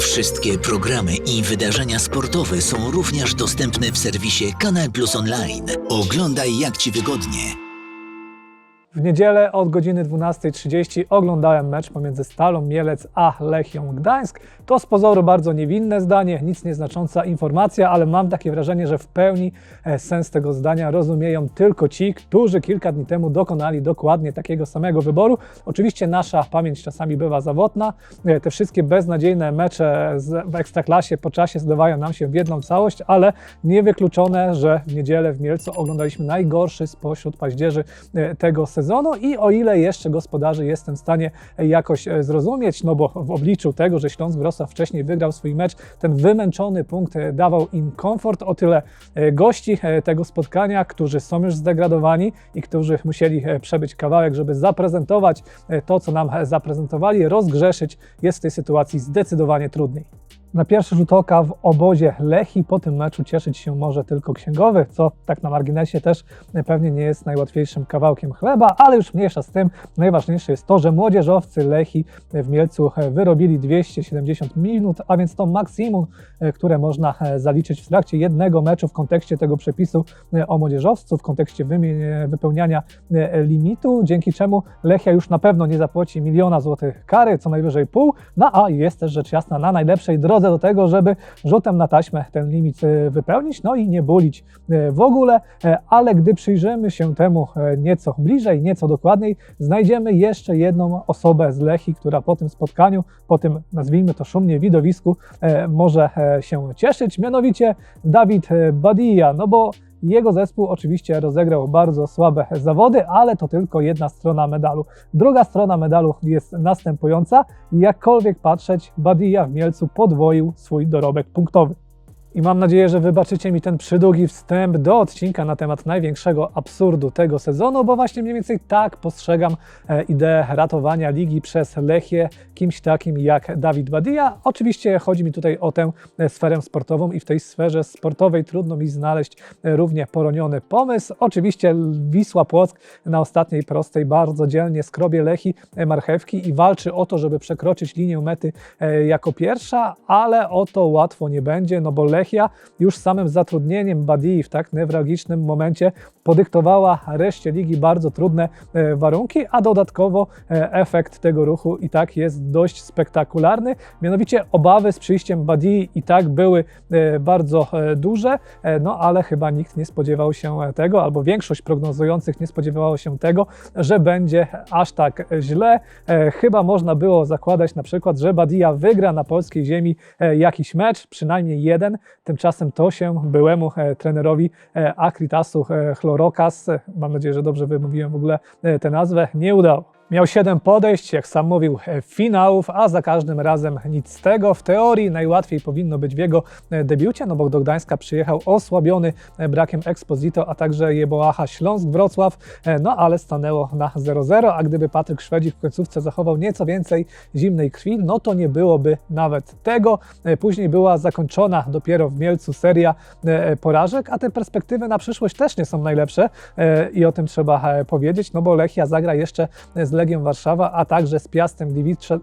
Wszystkie programy i wydarzenia sportowe są również dostępne w serwisie Kanal Plus Online. Oglądaj jak Ci wygodnie. W niedzielę od godziny 12.30 oglądałem mecz pomiędzy Stalą Mielec a Lechią Gdańsk. To z pozoru bardzo niewinne zdanie, nic nieznacząca informacja, ale mam takie wrażenie, że w pełni e, sens tego zdania rozumieją tylko ci, którzy kilka dni temu dokonali dokładnie takiego samego wyboru. Oczywiście nasza pamięć czasami bywa zawodna. E, Te wszystkie beznadziejne mecze z- w Ekstraklasie po czasie zdawają nam się w jedną całość, ale niewykluczone, że w niedzielę w Mielcu oglądaliśmy najgorszy spośród paździerzy e, tego sezonu i o ile jeszcze gospodarzy jestem w stanie jakoś e, zrozumieć, no bo w obliczu tego, że Śląsk Wrocław wcześniej wygrał swój mecz, ten wymęczony punkt e, dawał im komfort, o tyle e, gości tego spotkania, którzy są już zdegradowani i którzy musieli przebyć kawałek, żeby zaprezentować to, co nam zaprezentowali, rozgrzeszyć jest w tej sytuacji zdecydowanie trudniej. Na pierwszy rzut oka w obozie Lechi po tym meczu cieszyć się może tylko księgowy, co tak na marginesie też pewnie nie jest najłatwiejszym kawałkiem chleba, ale już mniejsza z tym. Najważniejsze jest to, że młodzieżowcy Lechi w Mielcu wyrobili 270 minut, a więc to maksimum, e, które można e, zaliczyć w trakcie jednego meczu w kontekście tego przepisu e, o młodzieżowcu, w kontekście wypełniania e, limitu, dzięki czemu Lechia już na pewno nie zapłaci miliona złotych kary, co najwyżej pół, no a jest też rzecz jasna na najlepszej drodze do tego, żeby rzutem na taśmę ten limit e, wypełnić, no i nie bulić e, w ogóle, e, ale gdy przyjrzymy się temu nieco bliżej, nieco dokładniej, znajdziemy jeszcze jedną osobę z Lechi, która po tym spotkaniu, po tym nazwijmy to szumnie widowisku, może się cieszyć, mianowicie Dawid Badija, no bo jego zespół oczywiście rozegrał bardzo słabe zawody, ale to tylko jedna strona medalu. Druga strona medalu jest następująca. Jakkolwiek patrzeć, Badija w Mielcu podwoił swój dorobek punktowy. I mam nadzieję, że wybaczycie mi ten przydługi wstęp do odcinka na temat największego absurdu tego sezonu, bo właśnie mniej więcej tak postrzegam e, ideę ratowania ligi przez Lechię kimś takim jak Dawid Badia. Oczywiście chodzi mi tutaj o tę e, sferę sportową i w tej sferze sportowej trudno mi znaleźć e, równie poroniony pomysł. Oczywiście Wisła Płock na ostatniej prostej bardzo dzielnie skrobie Lechi marchewki i walczy o to, żeby przekroczyć linię mety jako pierwsza, ale o to łatwo nie będzie, no bo Lechia już samym zatrudnieniem Badii w tak newralgicznym momencie podyktowała reszcie ligi bardzo trudne e, warunki, a dodatkowo e, efekt tego ruchu i tak jest dość spektakularny. Mianowicie obawy z przyjściem Badii i tak były e, bardzo duże, no ale chyba nikt nie spodziewał się tego, albo większość prognozujących nie spodziewało się tego, że będzie aż tak źle. Chyba można było zakładać na przykład, że Badia wygra na polskiej ziemi jakiś mecz, przynajmniej jeden. Tymczasem to się byłemu e, trenerowi e, Akritasu e, Chlorokas, mam nadzieję, że dobrze wymówiłem w ogóle tę nazwę, nie udało. Miał 7 podejść, jak sam mówił, e, finałów, a za każdym razem nic z tego. W teorii najłatwiej powinno być w jego e, debiucie, no bo do Gdańska przyjechał osłabiony e, brakiem Exposito, a także Jeboacha Śląsk Wrocław, e, no ale stanęło na 0-0, a gdyby Patryk Szwedzik w końcówce zachował nieco więcej zimnej krwi, no to nie byłoby nawet tego. Później była zakończona dopiero w Mielcu seria porażek, a te perspektywy na przyszłość też nie są najlepsze i o tym trzeba powiedzieć, no bo Lechia zagra jeszcze z Legią Warszawa, a także z Piastem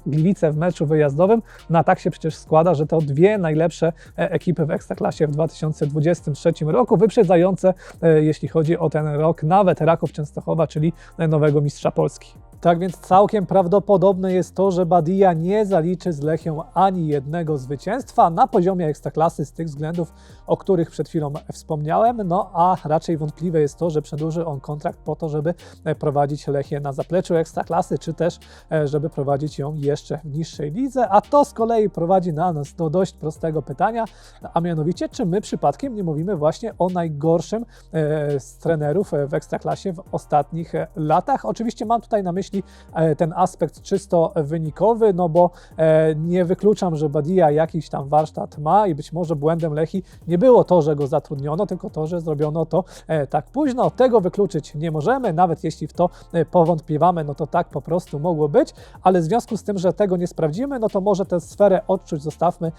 Gliwice, w meczu wyjazdowym. No tak się przecież składa, że to dwie najlepsze e, ekipy w Ekstraklasie w 2023 roku, wyprzedzające, e, jeśli chodzi o ten rok, nawet Raków Częstochowa, czyli e, nowego mistrza Polski. Tak więc całkiem prawdopodobne jest to, że Badia nie zaliczy z Lechią ani jednego zwycięstwa na poziomie ekstraklasy z tych względów, o których przed chwilą wspomniałem. No a raczej wątpliwe jest to, że przedłuży on kontrakt po to, żeby e, prowadzić Lechię na zapleczu ekstraklasy, czy też e, żeby prowadzić ją jeszcze w niższej lidze. A to z kolei prowadzi na nas do dość prostego pytania, a mianowicie, czy my przypadkiem nie mówimy właśnie o najgorszym e, z trenerów w ekstraklasie w ostatnich latach. Oczywiście mam tutaj na myśli e, ten aspekt czysto wynikowy, no bo e, nie wykluczam, że Badia jakiś tam warsztat ma i być może błędem Lechi nie było to, że go zatrudniono, tylko to, że zrobiono to e, tak późno. Tego wykluczyć nie możemy, nawet jeśli w to powątpiewamy, no to tak po prostu mogło być, ale w związku z tym, że tego nie sprawdzimy, no to może tę sferę odczuć zostawmy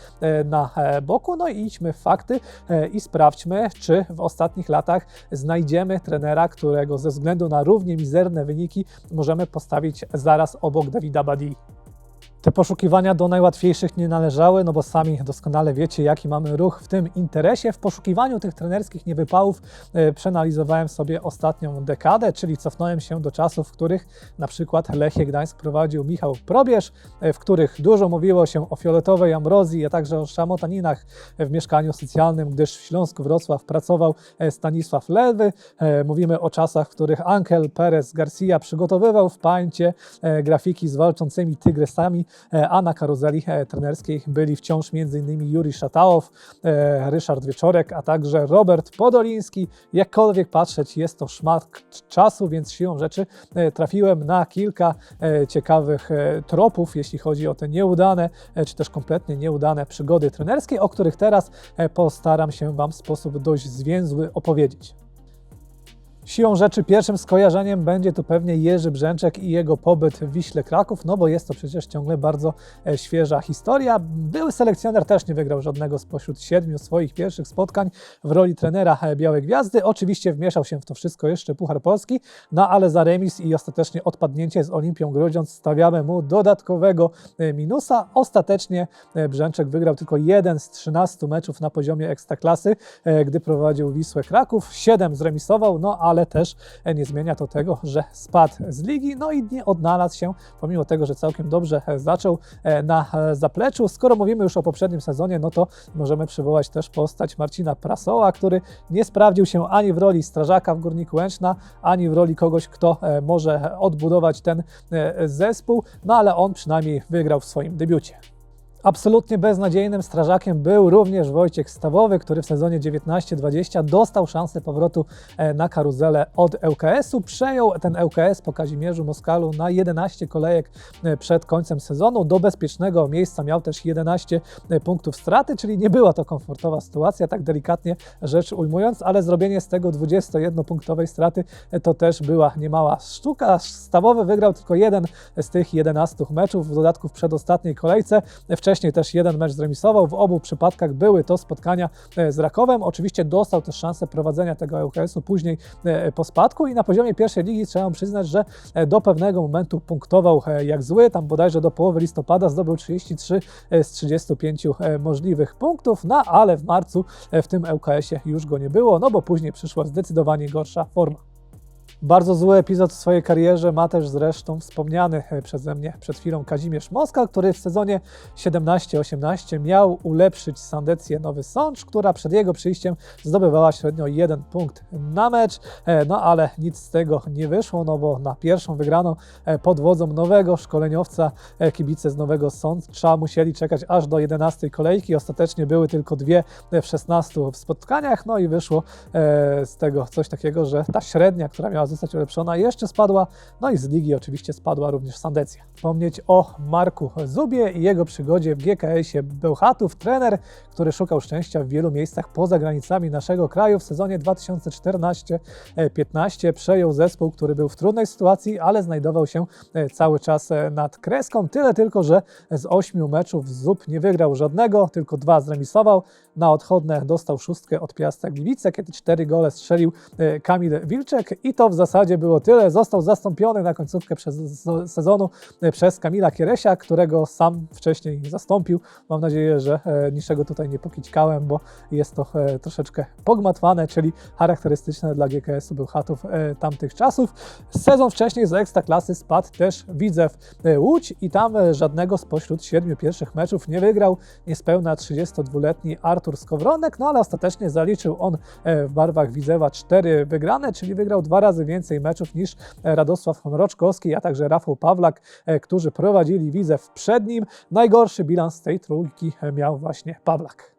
na boku, no i idźmy w fakty i sprawdźmy, czy w ostatnich latach znajdziemy trenera, którego ze względu na równie mizerne wyniki możemy postawić zaraz obok Dawida Badii. Te poszukiwania do najłatwiejszych nie należały, no bo sami doskonale wiecie, jaki mamy ruch w tym interesie. W poszukiwaniu tych trenerskich niewypałów e, przeanalizowałem sobie ostatnią dekadę, czyli cofnąłem się do czasów, w których na przykład Lechie Gdańsk prowadził Michał Probierz, e, w których dużo mówiło się o fioletowej ambrozji, a także o szamotaninach w mieszkaniu socjalnym, gdyż w Śląsku Wrocław pracował e, Stanisław Lewy. E, Mówimy o czasach, w których Ankel Perez Garcia przygotowywał w pańcie e, grafiki z walczącymi tygrysami, a na karuzeli e, trenerskiej byli wciąż m.in. Juri Szatałow, e, Ryszard Wieczorek, a także Robert Podoliński. Jakkolwiek patrzeć, jest to szmat czasu, więc siłą rzeczy e, trafiłem na kilka e, ciekawych e, tropów, jeśli chodzi o te nieudane, e, czy też kompletnie nieudane przygody trenerskie, o których teraz e, postaram się Wam w sposób dość zwięzły opowiedzieć. Siłą rzeczy pierwszym skojarzeniem będzie tu pewnie Jerzy Brzęczek i jego pobyt w Wiśle Kraków, no bo jest to przecież ciągle bardzo e, świeża historia. Były selekcjoner też nie wygrał żadnego spośród siedmiu swoich pierwszych spotkań w roli trenera e, Białej Gwiazdy. Oczywiście wmieszał się w to wszystko jeszcze Puchar Polski, no ale za remis i ostatecznie odpadnięcie z Olimpią Grudziądz stawiamy mu dodatkowego e, minusa. Ostatecznie Brzęczek wygrał tylko jeden z 13 meczów na poziomie ekstraklasy, gdy prowadził Wisłę Kraków. Siedem zremisował, no ale też e, nie zmienia to tego, że spadł z ligi, no i nie odnalazł się, pomimo tego, że całkiem dobrze zaczął e, na zapleczu. Skoro mówimy już o poprzednim sezonie, no to możemy przywołać też postać Marcina Prasoła, który nie sprawdził się ani w roli strażaka w Górniku Łęczna, ani w roli kogoś, kto e, może odbudować ten e, zespół, no ale on przynajmniej wygrał w swoim debiucie. Absolutnie beznadziejnym strażakiem był również Wojciech Stawowy, który w sezonie 19-20 dostał szansę powrotu e, na karuzelę od ŁKS-u. Przejął ten ŁKS po Kazimierzu Moskalu na 11 kolejek e, przed końcem sezonu. Do bezpiecznego miejsca miał też 11 punktów straty, czyli nie była to komfortowa sytuacja, tak delikatnie rzecz ujmując, ale zrobienie z tego 21-punktowej straty e, to też była niemała sztuka. Stawowy wygrał tylko jeden z tych 11 meczów, w dodatku w przedostatniej kolejce. Wcześniej też jeden mecz zremisował. W obu przypadkach były to spotkania e, z Rakowem. Oczywiście dostał też szansę prowadzenia tego ŁKS-u później e, po spadku i na poziomie pierwszej ligi trzeba przyznać, że e, do pewnego momentu punktował jak zły. Tam bodajże do połowy listopada zdobył 33 z 35 e, możliwych punktów, no ale w marcu w tym ŁKS-ie już go nie było, no bo później przyszła zdecydowanie gorsza forma. Bardzo zły epizod w swojej karierze ma też zresztą wspomniany e, przeze mnie przed chwilą Kazimierz Moskal, który w sezonie 17-18 miał ulepszyć Sandecję Nowy Sącz, która przed jego przyjściem zdobywała średnio jeden punkt na mecz, E, no ale nic z tego nie wyszło, no bo na pierwszą wygraną e, pod wodzą nowego szkoleniowca kibice z Nowego Sącza musieli czekać aż do 11 kolejki. Ostatecznie były tylko dwie w 16 spotkaniach, no i wyszło z tego coś takiego, że ta średnia, która miała zostać ulepszona, jeszcze spadła, no i z ligi oczywiście spadła również Sandecja. Wspomnieć o Marku Zubie i jego przygodzie w GKS-ie Bełchatów, trener, który szukał szczęścia w wielu miejscach poza granicami naszego kraju w sezonie 2014-15 przejął zespół, który był w trudnej sytuacji, ale znajdował się e, cały czas e, nad kreską. Tyle tylko, że z ośmiu meczów Zub nie wygrał żadnego, tylko dwa zremisował. Na odchodne dostał szóstkę od Piasta Gliwice, kiedy cztery gole strzelił e, Kamil Wilczek i to w zasadzie było tyle. Został zastąpiony na końcówkę sezonu e, przez Kamila Kieresia, którego sam wcześniej zastąpił. Mam nadzieję, że e, niczego tutaj nie pokićkałem, bo jest to e, troszeczkę pogmatwane, czyli charakterystyczne dla GKS-u Bełchatów tamtych czasów. Sezon wcześniej z Ekstraklasy spadł też Widzew Łódź i tam żadnego spośród siedmiu pierwszych meczów nie wygrał niespełna 32-letni Artur Skowronek, no ale ostatecznie zaliczył on w barwach Widzewa cztery wygrane, czyli wygrał dwa razy więcej meczów niż e, Radosław Mroczkowski, a także Rafał Pawlak, e, którzy prowadzili Widzew przed nim. Najgorszy bilans tej trójki e, miał właśnie Pawlak.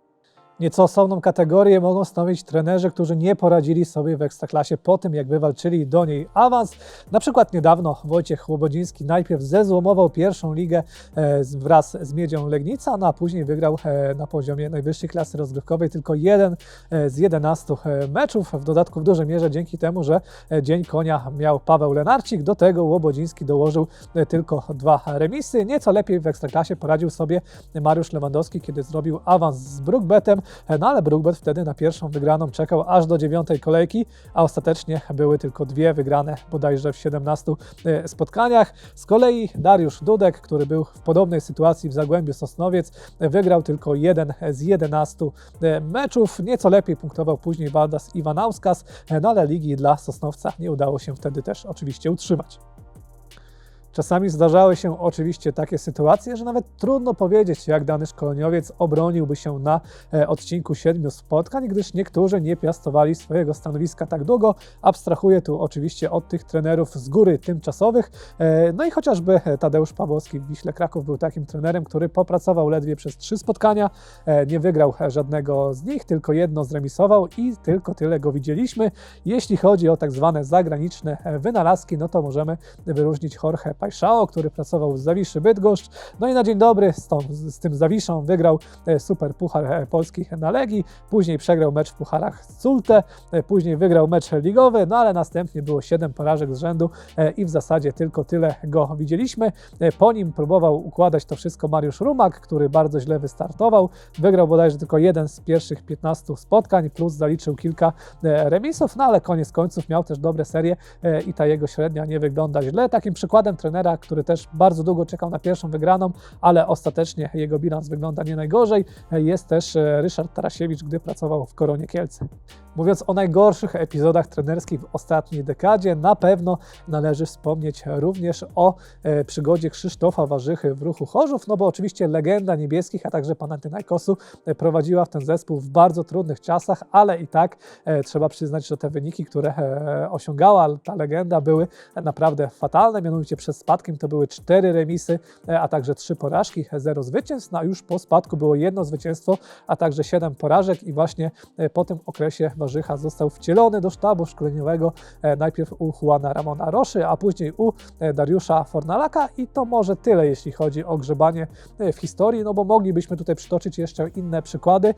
Nieco osobną kategorię mogą stanowić trenerzy, którzy nie poradzili sobie w Ekstraklasie po tym, jak wywalczyli do niej awans. Na przykład niedawno Wojciech Łobodziński najpierw zezłomował pierwszą ligę e, wraz z Miedzią Legnica, no a później wygrał e, na poziomie najwyższej klasy rozgrywkowej tylko jeden e, z 11 e, meczów. W dodatku w dużej mierze dzięki temu, że Dzień Konia miał Paweł Lenarcik, do tego Łobodziński dołożył tylko dwa remisy. Nieco lepiej w Ekstraklasie poradził sobie Mariusz Lewandowski, kiedy zrobił awans z Brookbetem. E, no ale Brookbet wtedy na pierwszą wygraną czekał aż do dziewiątej kolejki, a ostatecznie były tylko dwie wygrane bodajże w 17 e, spotkaniach. Z kolei Dariusz Dudek, który był w podobnej sytuacji w Zagłębiu Sosnowiec, e, wygrał tylko jeden z 11 e, meczów. Nieco lepiej punktował później Waldas Iwanauskas, no ale ligi dla Sosnowca nie udało się wtedy też oczywiście utrzymać. Czasami zdarzały się oczywiście takie sytuacje, że nawet trudno powiedzieć, jak dany szkoleniowiec obroniłby się na e, odcinku siedmiu spotkań, gdyż niektórzy nie piastowali swojego stanowiska tak długo. Abstrahuję tu oczywiście od tych trenerów z góry tymczasowych. E, no i chociażby Tadeusz Pawłowski w Wiśle Kraków był takim trenerem, który popracował ledwie przez trzy spotkania, e, nie wygrał żadnego z nich, tylko jedno zremisował i tylko tyle go widzieliśmy. Jeśli chodzi o tak zwane zagraniczne wynalazki, no to możemy wyróżnić Jorge Pajszao, który pracował w Zawiszy Bydgoszcz. No i na dzień dobry z, tą, z tym Zawiszą wygrał e, Super Puchar e, Polski na Legii, później przegrał mecz w Pucharach z e, później wygrał mecz ligowy, no ale następnie było 7 porażek z rzędu i w zasadzie tylko tyle go widzieliśmy. Po nim próbował układać to wszystko Mariusz Rumak, który bardzo źle wystartował. Wygrał bodajże tylko jeden z pierwszych 15 spotkań, plus zaliczył kilka remisów, no ale koniec końców miał też dobre serie i ta jego średnia nie wygląda źle. Takim przykładem trenera, który też bardzo długo czekał na pierwszą wygraną, ale ostatecznie jego bilans wygląda nie najgorzej, jest też e, Ryszard Tarasiewicz, gdy pracował w Koronie Kielce. Mówiąc o najgorszych epizodach trenerskich w ostatniej dekadzie, na pewno należy wspomnieć również o e, przygodzie Krzysztofa Warzychy w ruchu Chorzów, no bo oczywiście legenda niebieskich, a także Panathinaikosu e, prowadziła w ten zespół w bardzo trudnych czasach, ale i tak e, trzeba przyznać, że te wyniki, które osiągała ta legenda były naprawdę fatalne, mianowicie przed spadkiem to były cztery remisy, a także trzy porażki, zero zwycięstw, no a już po spadku było jedno zwycięstwo, a także siedem porażek i właśnie po tym okresie Warzycha został wcielony do sztabu szkoleniowego e, najpierw u Juana Ramona Roszy, a później u e, Dariusza Fornalaka. I to może tyle, jeśli chodzi o grzebanie e, w historii, no bo moglibyśmy tutaj przytoczyć jeszcze inne przykłady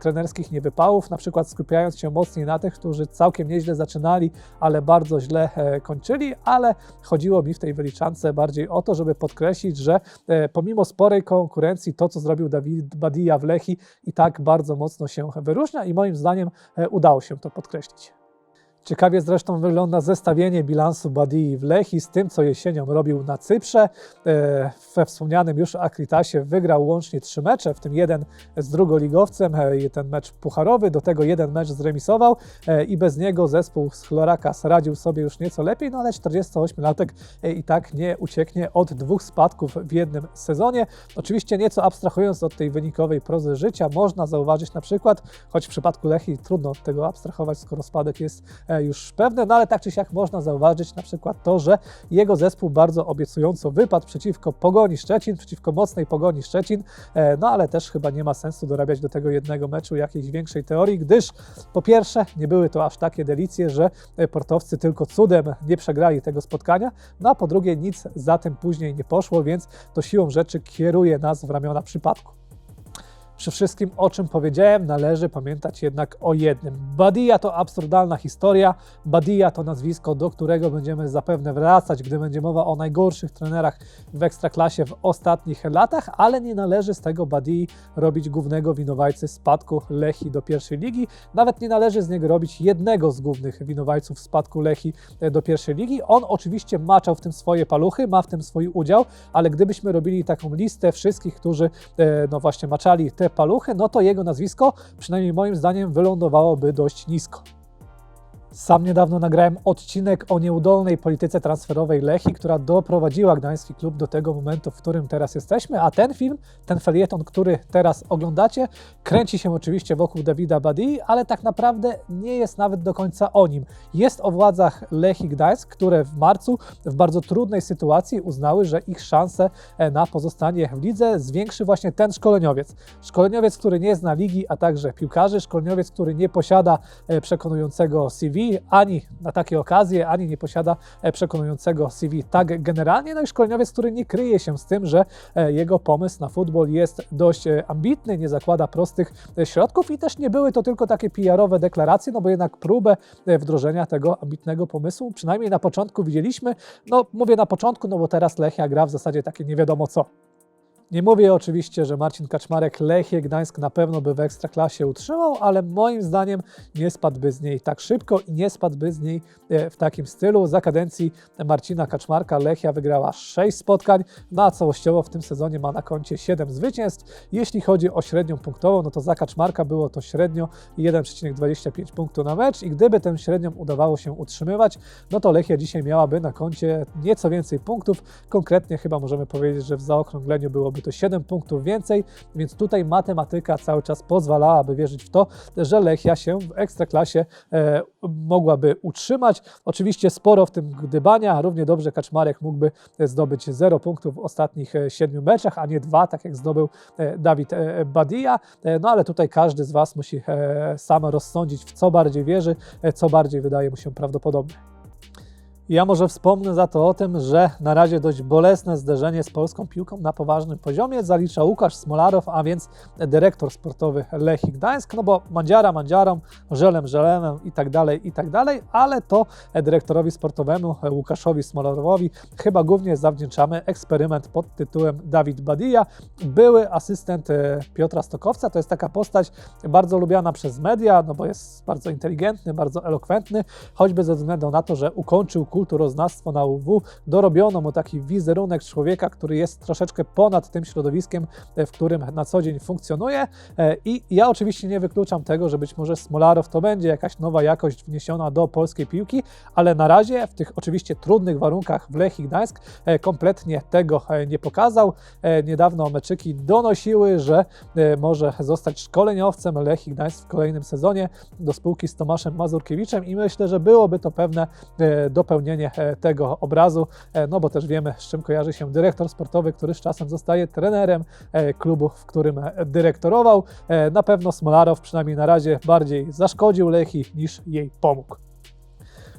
trenerskich niewypałów, na przykład skupiając się mocniej na tych, którzy całkiem nieźle zaczynali, ale bardzo źle kończyli, ale chodziło mi w tej wyliczance bardziej o to, żeby podkreślić, że pomimo sporej konkurencji to, co zrobił Dawid Badia w Lechi i tak bardzo mocno się wyróżnia i moim zdaniem e, udało się to podkreślić. Ciekawie zresztą wygląda zestawienie bilansu Badii w Lechi z tym, co jesienią robił na Cyprze. E, We wspomnianym już Akritasie wygrał łącznie trzy mecze, w tym jeden z drugoligowcem, e, ten mecz pucharowy, do tego jeden mecz zremisował e, i bez niego zespół z Chlorakas radził sobie już nieco lepiej, no ale 48-latek e, i tak nie ucieknie od dwóch spadków w jednym sezonie. Oczywiście nieco abstrahując od tej wynikowej prozy życia, można zauważyć na przykład, choć w przypadku Lechi trudno od tego abstrahować, skoro spadek jest już pewny, no ale tak czy siak można zauważyć na przykład to, że jego zespół bardzo obiecująco wypadł przeciwko Pogoni Szczecin, przeciwko mocnej Pogoni Szczecin, e, no ale też chyba nie ma sensu dorabiać do tego jednego meczu jakiejś większej teorii, gdyż po pierwsze nie były to aż takie delicje, że e, portowcy tylko cudem nie przegrali tego spotkania, no a po drugie nic za tym później nie poszło, więc to siłą rzeczy kieruje nas w ramiona przypadku. Przy wszystkim, o czym powiedziałem, należy pamiętać jednak o jednym. Badia to absurdalna historia. Badia to nazwisko, do którego będziemy zapewne wracać, gdy będzie mowa o najgorszych trenerach w ekstraklasie w ostatnich latach, ale nie należy z tego Badii robić głównego winowajcy spadku Lechi do pierwszej ligi. Nawet nie należy z niego robić jednego z głównych winowajców spadku Lechi e, do pierwszej ligi. On oczywiście maczał w tym swoje paluchy, ma w tym swój udział, ale gdybyśmy robili taką listę wszystkich, którzy e, no właśnie maczali te paluchy, no to jego nazwisko, przynajmniej moim zdaniem, wylądowałoby dość nisko. Sam niedawno nagrałem odcinek o nieudolnej polityce transferowej Lechi, która doprowadziła gdański klub do tego momentu, w którym teraz jesteśmy, a ten film, ten felieton, który teraz oglądacie, kręci się oczywiście wokół Dawida Badii, ale tak naprawdę nie jest nawet do końca o nim. Jest o władzach Lechi Gdańsk, które w marcu w bardzo trudnej sytuacji uznały, że ich szanse e, na pozostanie w lidze zwiększy właśnie ten szkoleniowiec. Szkoleniowiec, który nie zna ligi, a także piłkarzy, szkoleniowiec, który nie posiada e, przekonującego CV, ani na takie okazje, ani nie posiada e, przekonującego CV tak generalnie. No i szkoleniowiec, który nie kryje się z tym, że e, jego pomysł na futbol jest dość e, ambitny, nie zakłada prostych środków i też nie były to tylko takie PR-owe deklaracje, no bo jednak próbę wdrożenia tego ambitnego pomysłu, przynajmniej na początku widzieliśmy. No mówię na początku, no bo teraz Lechia gra w zasadzie takie nie wiadomo co. Nie mówię oczywiście, że Marcin Kaczmarek Lechie Gdańsk na pewno by w Ekstraklasie utrzymał, ale moim zdaniem nie spadłby z niej tak szybko i nie spadłby z niej e, w takim stylu. Za kadencji Marcina Kaczmarka Lechia wygrała 6 spotkań, no a całościowo w tym sezonie ma na koncie 7 zwycięstw. Jeśli chodzi o średnią punktową, no to za Kaczmarka było to średnio 1,25 punktu na mecz i gdyby tę średnią udawało się utrzymywać, no to Lechia dzisiaj miałaby na koncie nieco więcej punktów. Konkretnie chyba możemy powiedzieć, że w zaokrągleniu byłoby to 7 punktów więcej, więc tutaj matematyka cały czas pozwalałaby wierzyć w to, że Lechia się w Ekstraklasie e, mogłaby utrzymać. Oczywiście sporo w tym gdybania, równie dobrze Kaczmarek mógłby zdobyć 0 punktów w ostatnich 7 meczach, a nie 2, tak jak zdobył e, Dawid e, Badia. E, No ale tutaj każdy z Was musi e, sam rozsądzić, w co bardziej wierzy, e, co bardziej wydaje mu się prawdopodobne. Ja może wspomnę za to o tym, że na razie dość bolesne zderzenie z polską piłką na poważnym poziomie zalicza Łukasz Smolarow, a więc dyrektor sportowy Lechii Gdańsk, no bo Mandziara Mandziarą, Żelem Żelemem i tak dalej, i tak dalej, ale to dyrektorowi sportowemu Łukaszowi Smolarowowi chyba głównie zawdzięczamy eksperyment pod tytułem Dawid Badia, były asystent e, Piotra Stokowca, to jest taka postać bardzo lubiana przez media, no bo jest bardzo inteligentny, bardzo elokwentny, choćby ze względu na to, że ukończył kulturoznawstwo na UW, dorobiono mu taki wizerunek człowieka, który jest troszeczkę ponad tym środowiskiem, e, w którym na co dzień funkcjonuje. E, I ja oczywiście nie wykluczam tego, że być może Smolarow to będzie jakaś nowa jakość wniesiona do polskiej piłki, ale na razie w tych oczywiście trudnych warunkach w Lechii Gdańsk e, kompletnie tego nie pokazał. Niedawno meczyki donosiły, że może zostać szkoleniowcem Lechii Gdańsk w kolejnym sezonie do spółki z Tomaszem Mazurkiewiczem i myślę, że byłoby to pewne dopełnienie e, tego obrazu, e, no bo też wiemy, z czym kojarzy się dyrektor sportowy, który z czasem zostaje trenerem e, klubu, w którym dyrektorował. Na pewno Smolarow przynajmniej na razie bardziej zaszkodził Lechii niż jej pomógł.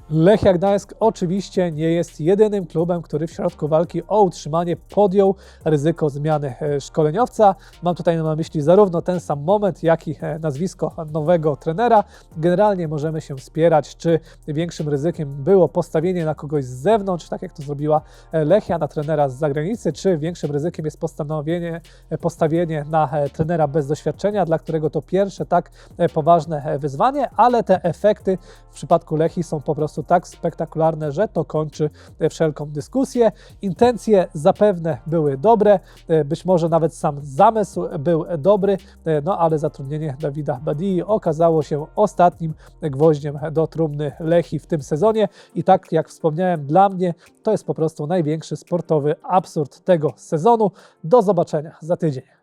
Lechia Gdańsk oczywiście nie jest jedynym klubem, który w środku walki o utrzymanie podjął ryzyko zmiany e, szkoleniowca. Mam tutaj na myśli zarówno ten sam moment, jak i e, nazwisko nowego trenera. Generalnie możemy się spierać, czy większym ryzykiem było postawienie na kogoś z zewnątrz, tak jak to zrobiła e, Lechia, na trenera z zagranicy, czy większym ryzykiem jest postanowienie, postawienie na trenera bez doświadczenia, dla którego to pierwsze tak poważne wyzwanie, ale te efekty w przypadku Lechii są po prostu tak spektakularne, że to kończy wszelką dyskusję. Intencje zapewne były dobre, e, być może nawet sam zamysł był dobry, e, no ale zatrudnienie Dawida Badii okazało się ostatnim gwoździem do trumny Lechii w tym sezonie i tak jak wspomniałem, dla mnie to jest po prostu największy sportowy absurd tego sezonu. Do zobaczenia za tydzień.